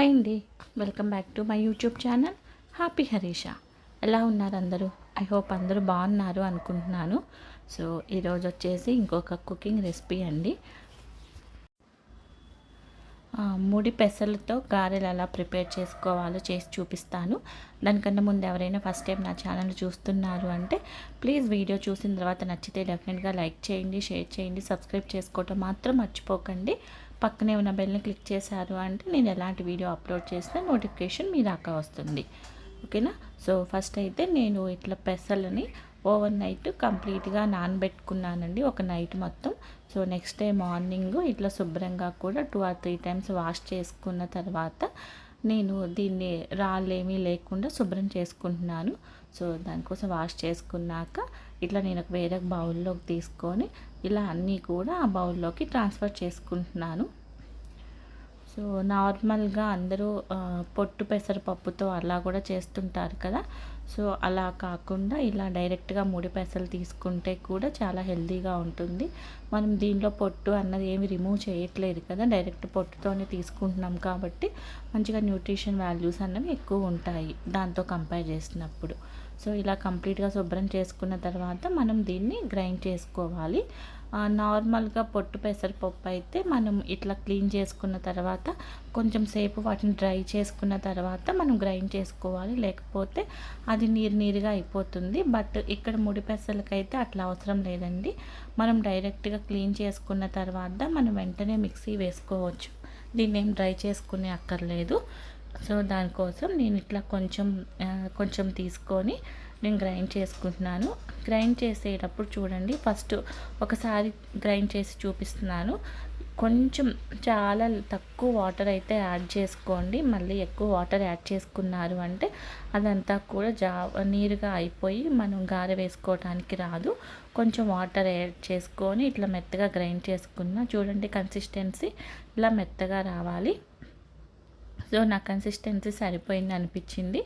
Hi అండి. Welcome back to my YouTube channel happy Harisha. ఎలా ఉన్నారు అందరూ? ఐ హోప్ అందరూ బాగున్నారు అనుకుంటున్నాను. సో ఈరోజు వచ్చేసి ఇంకొక కుకింగ్ రెసిపీ అండి. ముడి పెసలతో గారెలు ఎలా ప్రిపేర్ చేసుకోవాలో చేసి చూపిస్తాను. దానికన్నా ముందు ఎవరైనా ఫస్ట్ టైం నా ఛానల్ చూస్తున్నారు అంటే ప్లీజ్ వీడియో చూసిన తర్వాత నచ్చితే డెఫినెట్గా లైక్ చేయండి షేర్ చేయండి సబ్స్క్రైబ్ చేసుకోవటం మాత్రం మర్చిపోకండి. పక్కనే ఉన్న బెల్ని క్లిక్ చేశారు అంటే నేను ఎలాంటి వీడియో అప్లోడ్ చేస్తే నోటిఫికేషన్ మీ దాకా వస్తుంది. ఓకేనా సో ఫస్ట్ అయితే నేను ఇట్లా పెసలని ఓవర్ నైట్ కంప్లీట్గా నానబెట్టుకున్నానండి ఒక నైట్ మొత్తం. సో నెక్స్ట్ డే మార్నింగ్ ఇట్లా శుభ్రంగా కూడా two or three times wash చేసుకున్న తర్వాత నేను దీన్ని రాళ్ళేమీ లేకుండా శుభ్రం చేసుకుంటున్నాను. సో దానికోసం వాష్ చేసుకున్నాక ఇట్లా నేను ఒక వేరే బౌల్లోకి తీసుకొని ఇలా అన్నీ కూడా ఆ బౌల్లోకి ట్రాన్స్ఫర్ చేసుకుంటున్నాను. సో నార్మల్గా అందరూ పొట్టు పెసరపప్పుతో అలా కూడా చేస్తుంటారు కదా. సో అలా కాకుండా ఇలా డైరెక్ట్గా ముడి పెసలు తీసుకుంటే కూడా చాలా హెల్తీగా ఉంటుంది. మనం దీనిలో పొట్టు అన్నది ఏమి రిమూవ్ చేయట్లేదు కదా. డైరెక్ట్ పొట్టుతోనే తీసుకుంటున్నాం కాబట్టి మంచిగా న్యూట్రిషన్ వాల్యూస్ అన్నవి ఎక్కువ ఉంటాయి దాంతో కంపేర్ చేసినప్పుడు. సో ఇలా కంప్లీట్గా శుభ్రం చేసుకున్న తర్వాత మనం దీన్ని గ్రైండ్ చేసుకోవాలి. నార్మల్గా పొట్టు పెసరపప్పు అయితే మనం ఇట్లా క్లీన్ చేసుకున్న తర్వాత కొంచెం సేపు వాటిని డ్రై చేసుకున్న తర్వాత మనం గ్రైండ్ చేసుకోవాలి. లేకపోతే అది నీరు నీరుగా అయిపోతుంది. బట్ ఇక్కడ ముడి పెసలకైతే అట్లా అవసరం లేదండి. మనం డైరెక్ట్గా క్లీన్ చేసుకున్న తర్వాత మనం వెంటనే మిక్సీ వేసుకోవచ్చు. దీన్ని ఏం డ్రై చేసుకునే అక్కర్లేదు. సో దానికోసం నేను ఇట్లా కొంచెం కొంచెం తీసుకొని నేను గ్రైండ్ చేసుకుంటున్నాను. గ్రైండ్ చేసేటప్పుడు చూడండి ఫస్ట్ ఒకసారి గ్రైండ్ చేసి చూపిస్తున్నాను. కొంచెం చాలా తక్కువ వాటర్ అయితే యాడ్ చేసుకోండి. మళ్ళీ ఎక్కువ వాటర్ యాడ్ చేసుకున్నారు అంటే అదంతా కూడా జా నీరుగా అయిపోయి మనం గారె వేసుకోవడానికి రాదు. కొంచెం వాటర్ యాడ్ చేసుకొని ఇట్లా మెత్తగా గ్రైండ్ చేసుకున్న చూడండి కన్సిస్టెన్సీ ఇలా మెత్తగా రావాలి. సో నా కన్సిస్టెన్సీ సరిపోయింది అనిపించింది.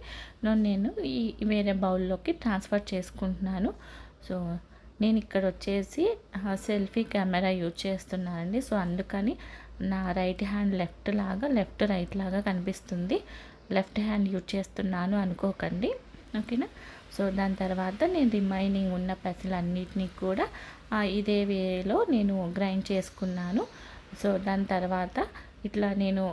నేను ఈ వేరే బౌల్లోకి ట్రాన్స్ఫర్ చేసుకుంటున్నాను. సో నేను ఇక్కడ వచ్చేసి సెల్ఫీ కెమెరా యూజ్ చేస్తున్నానండి. సో అందుకని నా రైట్ హ్యాండ్ లెఫ్ట్ లాగా లెఫ్ట్ రైట్ లాగా కనిపిస్తుంది. లెఫ్ట్ హ్యాండ్ యూజ్ చేస్తున్నాను అనుకోకండి. ఓకేనా? సో దాని తర్వాత నేను రిమైనింగ్ ఉన్న పెసలన్నిటినీ కూడా ఇదే వేలో నేను గ్రైండ్ చేసుకున్నాను. సో దాని తర్వాత ఇట్లా నేను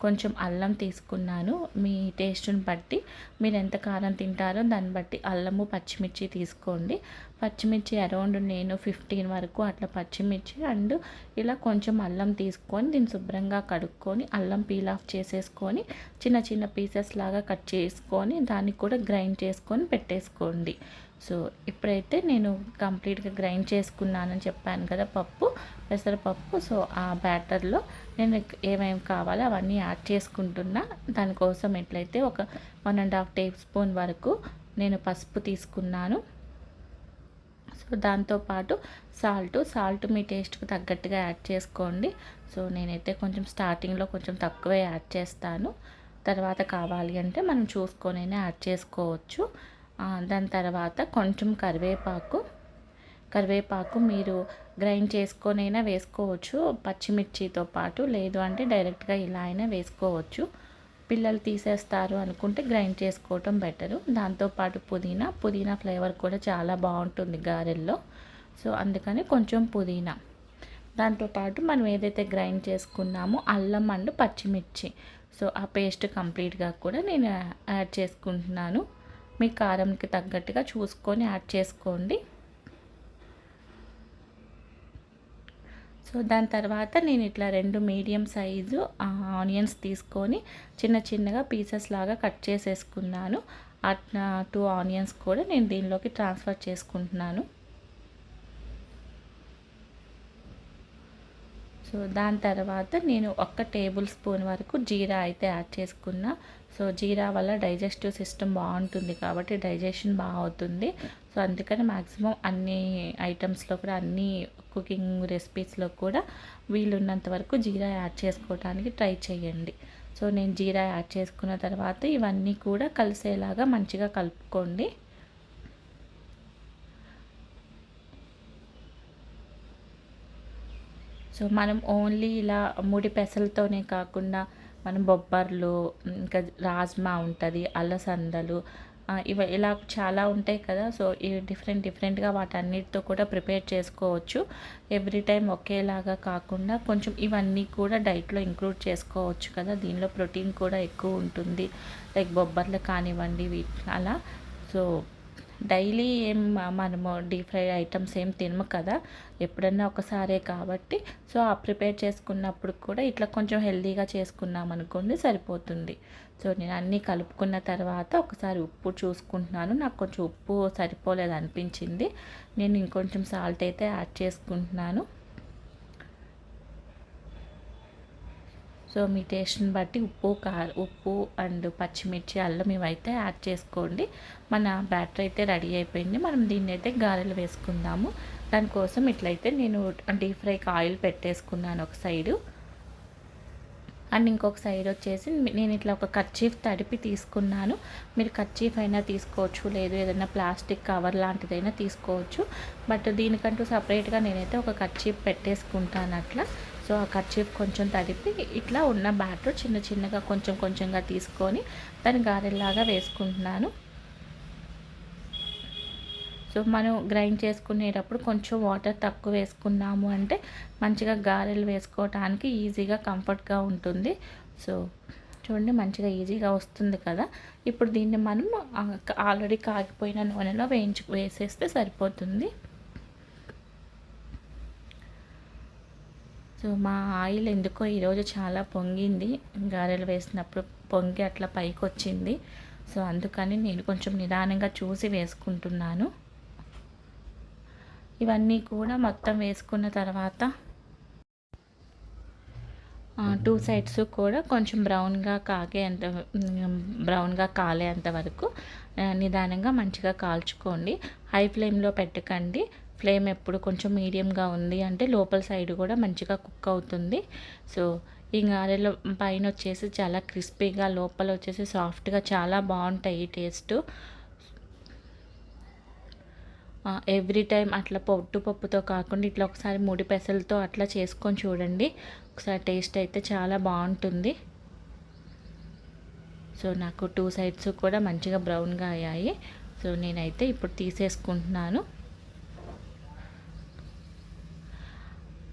కొంచెం అల్లం తీసుకున్నాను. మీ టేస్ట్ని బట్టి మీరు ఎంత కారం తింటారో దాన్ని బట్టి అల్లము పచ్చిమిర్చి తీసుకోండి. పచ్చిమిర్చి అరౌండ్ నేను ఫిఫ్టీన్ వరకు అట్లా పచ్చిమిర్చి అండ్ ఇలా కొంచెం అల్లం తీసుకొని దీన్ని శుభ్రంగా కడుక్కొని అల్లం పీల్ ఆఫ్ చేసేసుకొని చిన్న చిన్న పీసెస్ లాగా కట్ చేసుకొని దాన్ని కూడా గ్రైండ్ చేసుకొని పెట్టేసుకోండి. సో ఇప్పుడైతే నేను కంప్లీట్గా గ్రైండ్ చేసుకున్నానని చెప్పాను కదా పప్పు పెసరపప్పు. సో ఆ బ్యాటర్లో నేను ఏమేమి కావాలో అవన్నీ యాడ్ చేసుకుంటున్నా. దానికోసం ఎట్లయితే ఒక one and half tablespoon వరకు నేను పసుపు తీసుకున్నాను. సో దాంతోపాటు సాల్ట్ సాల్ట్ మీ టేస్ట్కి తగ్గట్టుగా యాడ్ చేసుకోండి. సో నేనైతే కొంచెం స్టార్టింగ్లో కొంచెం తక్కువే యాడ్ చేస్తాను. తర్వాత కావాలి అంటే మనం చూసుకొనైనా యాడ్ చేసుకోవచ్చు. దాని తర్వాత కొంచెం కరివేపాకు. కరివేపాకు మీరు గ్రైండ్ చేసుకొనైనా వేసుకోవచ్చు. పచ్చిమిర్చితో పాటు లేదు అంటే డైరెక్ట్గా ఇలా అయినా వేసుకోవచ్చు. పిల్లలు తీసేస్తారు అనుకుంటే గ్రైండ్ చేసుకోవటం బెటరు. దాంతోపాటు పుదీనా పుదీనా ఫ్లేవర్ కూడా చాలా బాగుంటుంది గారెల్లో. సో అందుకని కొంచెం పుదీనా. దాంతోపాటు మనం ఏదైతే గ్రైండ్ చేసుకున్నామో అల్లం అండ్ పచ్చిమిర్చి. సో ఆ పేస్ట్ కంప్లీట్గా కూడా నేను యాడ్ చేసుకుంటున్నాను. మీ కారంకి తగ్గట్టుగా చూసుకొని యాడ్ చేసుకోండి. సో దాని తర్వాత నేను ఇట్లా రెండు మీడియం సైజు ఆనియన్స్ తీసుకొని చిన్న చిన్నగా పీసెస్ లాగా కట్ చేసేసుకున్నాను. అట్లా టూ ఆనియన్స్ కూడా నేను దీనిలోకి ట్రాన్స్ఫర్ చేసుకుంటున్నాను. సో దాని తర్వాత నేను ఒక్క టేబుల్ స్పూన్ వరకు జీరా అయితే యాడ్ చేసుకున్నా. సో జీరా వల్ల డైజెస్టివ్ సిస్టమ్ బాగుంటుంది కాబట్టి డైజెషన్ బాగా అవుతుంది సో అందుకని మ్యాక్సిమం అన్ని ఐటమ్స్లో కూడా అన్ని కుకింగ్ రెసిపీస్లో కూడా వీలున్నంత వరకు జీరా యాడ్ చేసుకోవడానికి ట్రై చేయండి. సో నేను జీరా యాడ్ చేసుకున్న తర్వాత ఇవన్నీ కూడా కలిసేలాగా మంచిగా కలుపుకోండి. సో మనం ఓన్లీ ఇలా ముడి పెసలతోనే కాకుండా మనం బొబ్బర్లు ఇంకా రాజ్మా ఉంటుంది అలసందలు ఇవి ఇలా చాలా ఉంటాయి కదా. సో ఇవి డిఫరెంట్ డిఫరెంట్గా వాటన్నిటితో కూడా ప్రిపేర్ చేసుకోవచ్చు. ఎవ్రీ టైం ఒకేలాగా కాకుండా కొంచెం ఇవన్నీ కూడా డైట్లో ఇంక్లూడ్ చేసుకోవచ్చు కదా. దీనిలో ప్రోటీన్ కూడా ఎక్కువ ఉంటుంది. లైక్ బొబ్బర్లు కానివ్వండి అలా. సో డైలీ ఏం మనము డీప్ ఫ్రై ఐటమ్స్ ఏం తినము కదా ఎప్పుడన్నా ఒకసారే కాబట్టి. సో ఆ ప్రిపేర్ చేసుకున్నప్పుడు కూడా ఇట్లా కొంచెం హెల్తీగా చేసుకున్నాం అనుకోండి సరిపోతుంది. సో నేను అన్నీ కలుపుకున్న తర్వాత ఒకసారి ఉప్పు చూసుకుంటున్నాను. నాకు కొంచెం ఉప్పు సరిపోలేదు అనిపించింది. నేను ఇంకొంచెం సాల్ట్ అయితే యాడ్ చేసుకుంటున్నాను. సో మీ టేస్ట్ని బట్టి ఉప్పు కార ఉప్పు అండ్ పచ్చిమిర్చి అల్లం ఇవైతే యాడ్ చేసుకోండి. మన బ్యాటర్ అయితే రెడీ అయిపోయింది. మనం దీన్ని అయితే గారెలు వేసుకుందాము. దానికోసం ఇట్లయితే నేను డీప్ ఫ్రైకి ఆయిల్ పెట్టేసుకున్నాను ఒక సైడు. అండ్ ఇంకొక సైడ్ వచ్చేసి నేను ఇట్లా ఒక కర్చీఫ్ తడిపి తీసుకున్నాను. మీరు కర్చీఫ్ అయినా తీసుకోవచ్చు లేదు ఏదైనా ప్లాస్టిక్ కవర్ లాంటిదైనా తీసుకోవచ్చు. బట్ దీనికంటూ సపరేట్గా నేనైతే ఒక కర్చీఫ్ పెట్టేసుకుంటాను అట్లా. సో ఆ కర్చీఫ్ కొంచెం తడిపి ఇట్లా ఉన్న బ్యాటర్ చిన్న చిన్నగా కొంచెం కొంచెంగా తీసుకొని దాన్ని గారెల్లాగా వేసుకుంటున్నాను. సో మనం గ్రైండ్ చేసుకునేటప్పుడు కొంచెం వాటర్ తక్కువ వేసుకున్నాము అంటే మంచిగా గారెలు వేసుకోవటానికి ఈజీగా కంఫర్ట్గా ఉంటుంది. సో చూడండి మంచిగా ఈజీగా వస్తుంది కదా. ఇప్పుడు దీన్ని మనం ఆల్రెడీ కాగిపోయిన నూనెలో వేయించు వేసేస్తే సరిపోతుంది. సో మా ఆయిల్ ఎందుకో ఈరోజు చాలా పొంగింది. గారెలు వేసినప్పుడు పొంగి అట్లా పైకి వచ్చింది సో అందుకని నేను కొంచెం నిదానంగా చూసి వేసుకుంటున్నాను. ఇవన్నీ కూడా మొత్తం వేసుకున్న తర్వాత టూ సైడ్స్ కూడా కొంచెం బ్రౌన్గా కాగే అంత బ్రౌన్గా కాలేంత వరకు నిదానంగా మంచిగా కాల్చుకోండి. హై ఫ్లేమ్లో పెట్టకండి. ఫ్లేమ్ ఎప్పుడు కొంచెం మీడియంగా ఉంది అంటే లోపల సైడ్ కూడా మంచిగా కుక్ అవుతుంది. సో ఈ గారెలో పైన వచ్చేసి చాలా క్రిస్పీగా లోపల వచ్చేసి సాఫ్ట్గా చాలా బాగుంటాయి టేస్ట్. ఎవ్రీ టైం అట్లా పొట్టు పప్పుతో కాకుండా ఇట్లా ఒకసారి ముడి పెసలతో అట్లా చేసుకొని చూడండి. ఒకసారి టేస్ట్ అయితే చాలా బాగుంటుంది. సో నాకు టూ సైడ్స్ కూడా మంచిగా బ్రౌన్గా అయ్యాయి. సో నేనైతే ఇప్పుడు తీసేసుకుంటున్నాను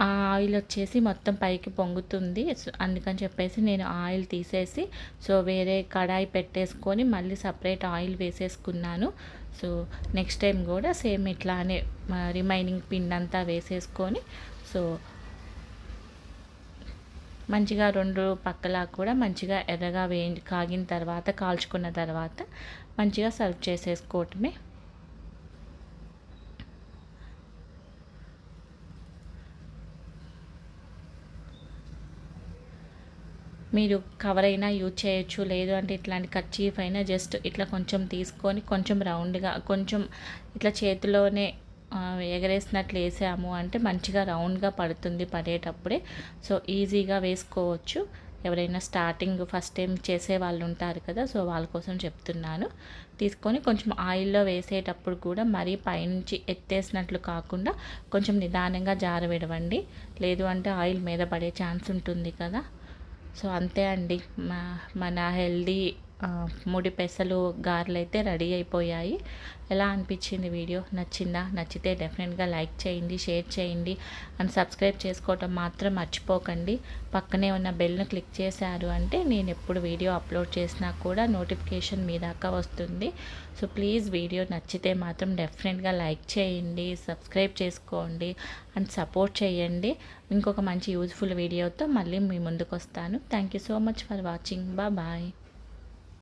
ఆ ఆయిల్ వచ్చేసి మొత్తం పైకి పొంగుతుంది. అందుకని చెప్పేసి నేను ఆయిల్ తీసేసి సో వేరే కడాయి పెట్టేసుకొని మళ్ళీ సపరేట్ ఆయిల్ వేసేసుకున్నాను. సో నెక్స్ట్ టైం కూడా సేమ్ ఇట్లానే రిమైనింగ్ పిండి అంతా వేసేసుకొని సో మంచిగా రెండు పక్కలా కూడా మంచిగా ఎర్రగా వేయి కాగిన తర్వాత కాల్చుకున్న తర్వాత మంచిగా సర్వ్ చేసేసుకోవటమే. మీరు కవర్ అయినా యూజ్ చేయొచ్చు. లేదు అంటే ఇట్లాంటి కర్చీఫ్ అయినా జస్ట్ ఇట్లా కొంచెం తీసుకొని కొంచెం రౌండ్గా కొంచెం ఇట్లా చేతిలోనే ఎగరేసినట్లు వేసాము అంటే మంచిగా రౌండ్గా పడుతుంది పడేటప్పుడే. సో ఈజీగా వేసుకోవచ్చు. ఎవరైనా స్టార్టింగ్ ఫస్ట్ టైం చేసే వాళ్ళు ఉంటారు కదా సో వాళ్ళ కోసం చెప్తున్నాను. తీసుకొని కొంచెం ఆయిల్లో వేసేటప్పుడు కూడా మరీ పైనుంచి ఎత్తేసినట్లు కాకుండా కొంచెం నిదానంగా జారవిడవండి లేదు అంటే ఆయిల్ మీద పడే ఛాన్స్ ఉంటుంది కదా. సో అంతే అండి. మా మన హెల్దీ ముడి పెసలు గారెలు అయితే రెడీ అయిపోయాయి. ఎలా అనిపించింది వీడియో? నచ్చిందా? నచ్చితే డెఫినెట్గా లైక్ చేయండి షేర్ చేయండి. అండ్ సబ్స్క్రైబ్ చేసుకోవటం మాత్రం మర్చిపోకండి. పక్కనే ఉన్న బెల్ను క్లిక్ చేశారు అంటే నేను ఎప్పుడు వీడియో అప్లోడ్ చేసినా కూడా నోటిఫికేషన్ మీ దాకా వస్తుంది. సో ప్లీజ్ వీడియో నచ్చితే మాత్రం డెఫినెట్గా లైక్ చేయండి సబ్స్క్రైబ్ చేసుకోండి అండ్ సపోర్ట్ చేయండి. ఇంకొక మంచి యూజ్ఫుల్ వీడియోతో మళ్ళీ మీ ముందుకు వస్తాను thank you so much for watching. బా బాయ్.